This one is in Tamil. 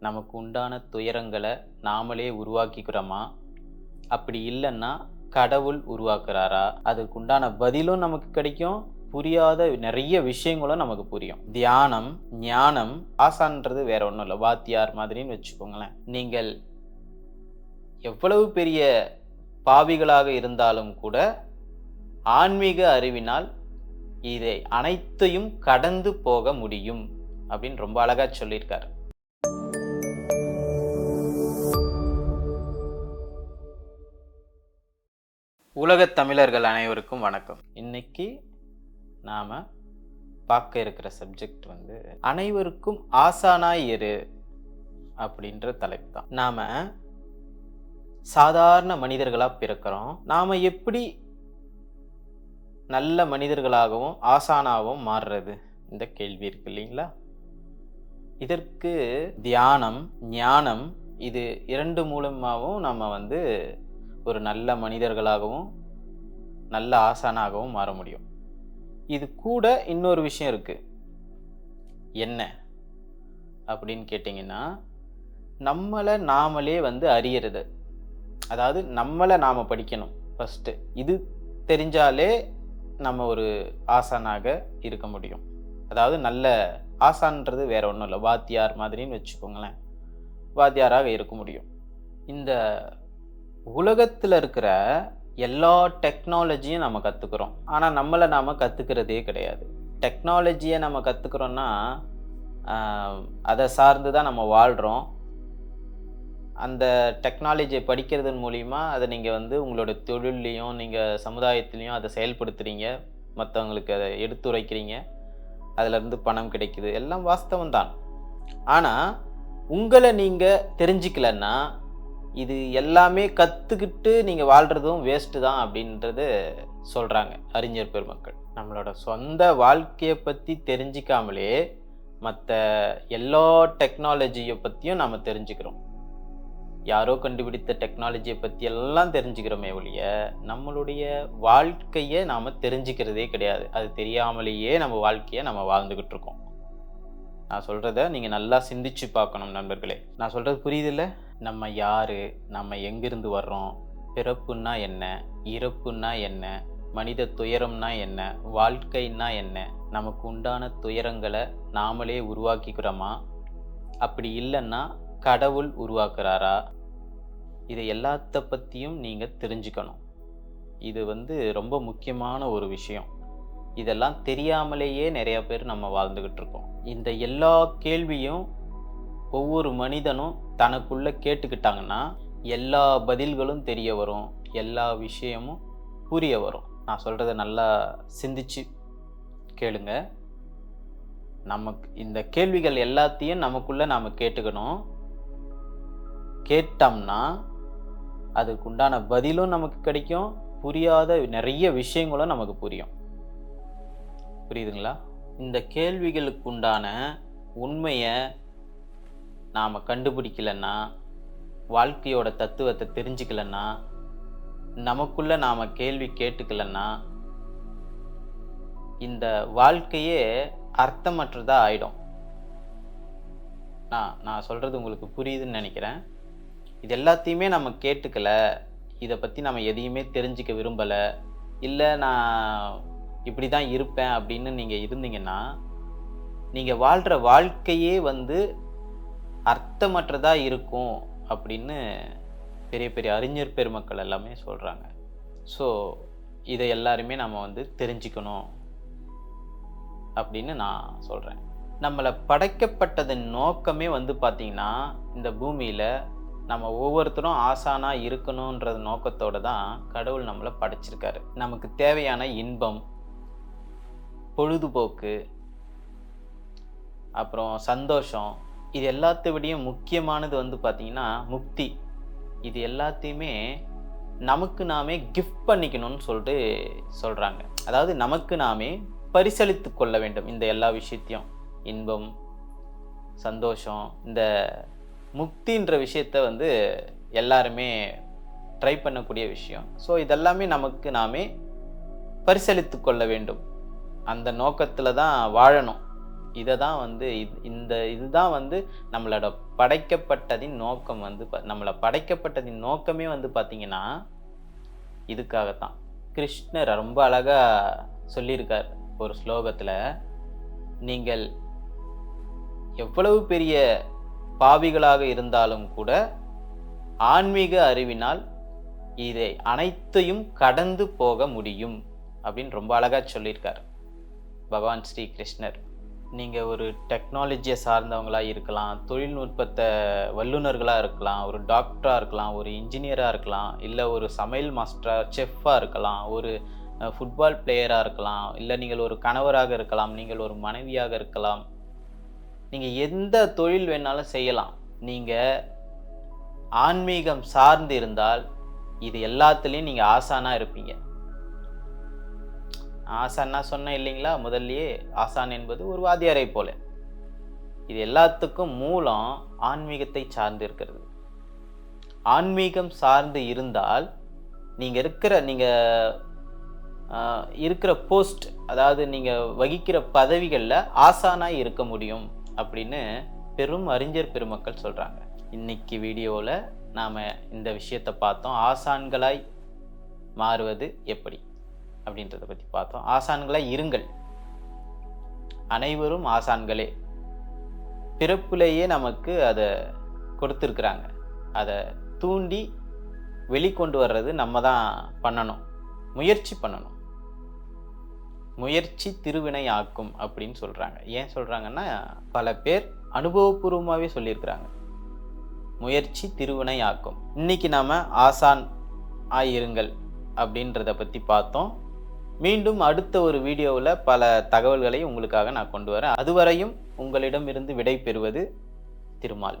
நமக்கு உண்டான துயரங்களை நாமளே உருவாக்கிக்கிறோமா? அப்படி இல்லைன்னா கடவுள் உருவாக்குறாரா? அதுக்கு உண்டான பதிலும் நமக்கு கிடைக்கும். புரியாத நிறைய விஷயங்களும் நமக்கு புரியும். தியானம் ஞானம் ஆசான்றது வேற ஒன்றும் இல்லை. வாத்தியார் மாதிரின்னு வச்சுக்கோங்களேன். நீங்கள் எவ்வளவு பெரிய பாவிகளாக இருந்தாலும் கூட ஆன்மீக அறிவினால் இதை அனைத்தையும் கடந்து போக முடியும் அப்படின்னு ரொம்ப அழகாக சொல்லியிருக்காரு. உலகத் தமிழர்கள் அனைவருக்கும் வணக்கம். இன்னைக்கு நாம் பார்க்க இருக்கிற சப்ஜெக்ட் வந்து அனைவருக்கும் ஆசானாய் இரு அப்படின்ற தலைப்பு தான் நாம் சாதாரண மனிதர்களாக பிறக்கிறோம். நாம் எப்படி நல்ல மனிதர்களாகவும் ஆசானாகவும் மாறுறது? இந்த கேள்வி இருக்கு இல்லைங்களா? இதற்கு தியானம் ஞானம் இது இரண்டு மூலமாகவும் நம்ம வந்து ஒரு நல்ல மனிதர்களாகவும் நல்ல ஆசானாகவும் மாற முடியும். இது கூட இன்னொரு விஷயம் இருக்குது என்ன? அப்படின்னு கேட்டிங்கன்னா நம்மளை நாமளே வந்து அறியறது. அதாவது நம்மளை நாம் படிக்கணும் ஃபஸ்ட்டு இது தெரிஞ்சாலே நம்ம ஒரு ஆசானாக இருக்க முடியும். அதாவது நல்ல ஆசான்றது வேற ஒன்றும் இல்லை. வாத்தியார் மாதிரின்னு வச்சுக்கோங்களேன். வாத்தியாராக இருக்க முடியும். இந்த உலகத்தில் இருக்கிற எல்லா டெக்னாலஜியும் நம்ம கற்றுக்குறோம் ஆனால் நம்மளை நாம் கற்றுக்கிறதே கிடையாது. டெக்னாலஜியை நம்ம கற்றுக்குறோன்னா அதை சார்ந்து தான் நம்ம வாழ்கிறோம் அந்த டெக்னாலஜியை படிக்கிறதன் மூலிமா அதை நீங்கள் வந்து உங்களோட தொழில்லையும் நீங்கள் சமுதாயத்துலேயும் அதை செயல்படுத்துகிறீங்க மற்றவங்களுக்கு அதை எடுத்துரைக்கிறீங்க அதிலிருந்து பணம் கிடைக்குது. எல்லாம் வாஸ்தவம் தான் ஆனால் உங்களை நீங்கள் தெரிஞ்சுக்கலன்னா இது எல்லாமே கற்றுக்கிட்டு நீங்கள் வாழ்கிறதும் வேஸ்ட்டு தான் அப்படின்றது சொல்கிறாங்க அறிஞர் பெருமக்கள். நம்மளோட சொந்த வாழ்க்கையை பற்றி தெரிஞ்சிக்காமலே மற்ற எல்லா டெக்னாலஜியை பற்றியும் நாம் தெரிஞ்சுக்கிறோம். யாரோ கண்டுபிடித்த டெக்னாலஜியை பற்றி எல்லாம் தெரிஞ்சுக்கிறோமே ஒழிய நம்மளுடைய வாழ்க்கையை நாம் தெரிஞ்சுக்கிறதே கிடையாது. அது தெரியாமலேயே நம்ம வாழ்க்கையை நம்ம வாழ்ந்துக்கிட்டு இருக்கோம். நான் சொல்கிறத நீங்கள் நல்லா சிந்திச்சு பார்க்கணும் நண்பர்களே. நான் சொல்கிறது புரியுதில்ல நம்ம யார்? நம்ம எங்கிருந்து வர்றோம்? பிறப்புன்னா என்ன? இறப்புன்னா என்ன? மனித துயரம்னா என்ன? வாழ்க்கைன்னா என்ன? நமக்கு உண்டான துயரங்களை நாமளே உருவாக்கிக்கிறோமா? அப்படி இல்லைன்னா கடவுள் உருவாக்குறாரா? இதை எல்லாத்த பற்றியும் நீங்கள் தெரிஞ்சுக்கணும். இது வந்து ரொம்ப முக்கியமான ஒரு விஷயம். இதெல்லாம் தெரியாமலேயே நிறைய பேர் நம்ம வாழ்ந்துக்கிட்டு இருக்கோம். இந்த எல்லா கேள்வியும் ஒவ்வொரு மனிதனும் தனக்குள்ள கேட்டுக்கிட்டாங்கன்னா எல்லா பதில்களும் தெரிய வரும் எல்லா விஷயமும் புரிய வரும். நான் சொல்கிறத நல்லா சிந்திச்சு கேளுங்க. நமக்கு இந்த கேள்விகள் எல்லாத்தையும் நமக்குள்ளே நாம் கேட்டுக்கணும். கேட்டோம்னா அதுக்குண்டான பதிலும் நமக்கு கிடைக்கும் புரியாத நிறைய விஷயங்களும் நமக்கு புரியும். புரியுதுங்களா? இந்த கேள்விகளுக்கு உண்டான உண்மையை நாம் கண்டுபிடிக்கலன்னா வாழ்க்கையோட தத்துவத்தை தெரிஞ்சுக்கலன்னா நமக்குள்ளே நாம் கேள்வி கேட்டுக்கலன்னா இந்த வாழ்க்கையே அர்த்தமற்றதாக ஆயிடும். நான் நான் சொல்கிறது உங்களுக்கு புரியுதுன்னு நினைக்கிறேன். இது எல்லாத்தையுமே நம்ம கேட்டுக்கல இதை பற்றி நம்ம எதையுமே தெரிஞ்சுக்க விரும்பலை இல்லை நான் இப்படி தான் இருப்பேன் அப்படின்னு நீங்கள் இருந்தீங்கன்னா நீங்கள் வாழ்கிற வாழ்க்கையே வந்து அர்த்தமற்றதாக இருக்கும் அப்படின்னு பெரிய பெரிய அறிஞர் பெருமக்கள் எல்லாமே சொல்கிறாங்க ஸோ இதை எல்லாருமே நம்ம வந்து தெரிஞ்சுக்கணும் அப்படின்னு நான் சொல்கிறேன் நம்மளை படைக்கப்பட்டதன் நோக்கமே வந்து பார்த்திங்கன்னா இந்த பூமியில் நம்ம ஒவ்வொருத்தரும் ஆசானாக இருக்கணுன்றது நோக்கத்தோடு தான் கடவுள் நம்மளை படைச்சிருக்காரு. நமக்கு தேவையான இன்பம் பொழுதுபோக்கு அப்புறம் சந்தோஷம் இது எல்லாத்த விடையும் முக்கியமானது வந்து பார்த்திங்கன்னா முக்தி. இது எல்லாத்தையுமே நமக்கு நாமே கிஃப்ட் பண்ணிக்கணும்னு சொல்லிட்டு சொல்கிறாங்க அதாவது நமக்கு நாமே பரிசளித்து கொள்ள வேண்டும் இந்த எல்லா விஷயத்தையும். இன்பம் சந்தோஷம் இந்த முக்தின்ற விஷயத்த வந்து எல்லாருமே ட்ரை பண்ணக்கூடிய விஷயம். ஸோ இதெல்லாமே நமக்கு நாமே பரிசளித்து கொள்ள வேண்டும். அந்த நோக்கத்தில் தான் வாழணும். இதை தான் வந்து இந்த இதுதான் வந்து நம்மளோட படைக்கப்பட்டதின் நோக்கம் வந்து ப- நம்மளை படைக்கப்பட்டதின் நோக்கமே வந்து பார்த்தீங்கன்னா இதுக்காகத்தான். கிருஷ்ணர் ரொம்ப அழகாக சொல்லியிருக்கார் ஒரு ஸ்லோகத்தில் நீங்கள் எவ்வளவு பெரிய பாவிகளாக இருந்தாலும் கூட ஆன்மீக அறிவினால் இதை அனைத்தையும் கடந்து போக முடியும் அப்படின்னு ரொம்ப அழகாக சொல்லியிருக்கார். பகவான் ஸ்ரீ கிருஷ்ணர். நீங்கள் ஒரு டெக்னாலஜியை சார்ந்தவங்களாக இருக்கலாம் தொழில்நுட்பத்தை வல்லுநர்களாக இருக்கலாம் ஒரு டாக்டராக இருக்கலாம் ஒரு இன்ஜினியராக இருக்கலாம் இல்லை ஒரு சமையல் மாஸ்டராக செஃப்பாக இருக்கலாம் ஒரு ஃபுட்பால் பிளேயராக இருக்கலாம் இல்லை நீங்கள் ஒரு கணவராக இருக்கலாம் நீங்கள் ஒரு மனைவியாக இருக்கலாம். நீங்கள் எந்த தொழில் வேணாலும் செய்யலாம். நீங்கள் ஆன்மீகம் சார்ந்து இருந்தால் இது எல்லாத்துலேயும் நீங்கள் ஆசானாக இருப்பீங்க. ஆசான்னா சொன்னேன் இல்லைங்களா? முதல்லயே ஆசான் என்பது ஒரு வாத்தியாரை போல. இது எல்லாத்துக்கும் மூலம் ஆன்மீகத்தை சார்ந்து இருக்கிறது. ஆன்மீகம் சார்ந்து இருந்தால் நீங்கள் இருக்கிற நீங்கள் இருக்கிற போஸ்ட் அதாவது நீங்கள் வகிக்கிற பதவிகளில் ஆசானாக இருக்க முடியும் அப்படின்னு பெரும் அறிஞர் பெருமக்கள் சொல்கிறாங்க இன்னைக்கு வீடியோவில் நாம் இந்த விஷயத்தை பார்த்தோம். ஆசான்களாய் மாறுவது எப்படி? அப்படின்றத பற்றி பார்த்தோம். ஆசான்களாக இருங்கள். அனைவரும் ஆசான்களே. பிறப்புலேயே நமக்கு அதை கொடுத்துருக்குறாங்க. அதை தூண்டி வெளிக்கொண்டு வர்றது நம்ம தான் பண்ணணும். முயற்சி பண்ணணும். முயற்சி திருவினை ஆக்கும் அப்படின்னு சொல்கிறாங்க ஏன் சொல்கிறாங்கன்னா பல பேர் அனுபவபூர்வமாகவே சொல்லியிருக்கிறாங்க. முயற்சி திருவினை ஆக்கும். இன்னைக்கு நாம் ஆசான் ஆயிருங்கள் அப்படின்றத பற்றி பார்த்தோம். மீண்டும் அடுத்த ஒரு வீடியோவில் பல தகவல்களை உங்களுக்காக நான் கொண்டு வரேன். அதுவரையும் உங்களிடமிருந்து விடை பெறுவது திருமால்.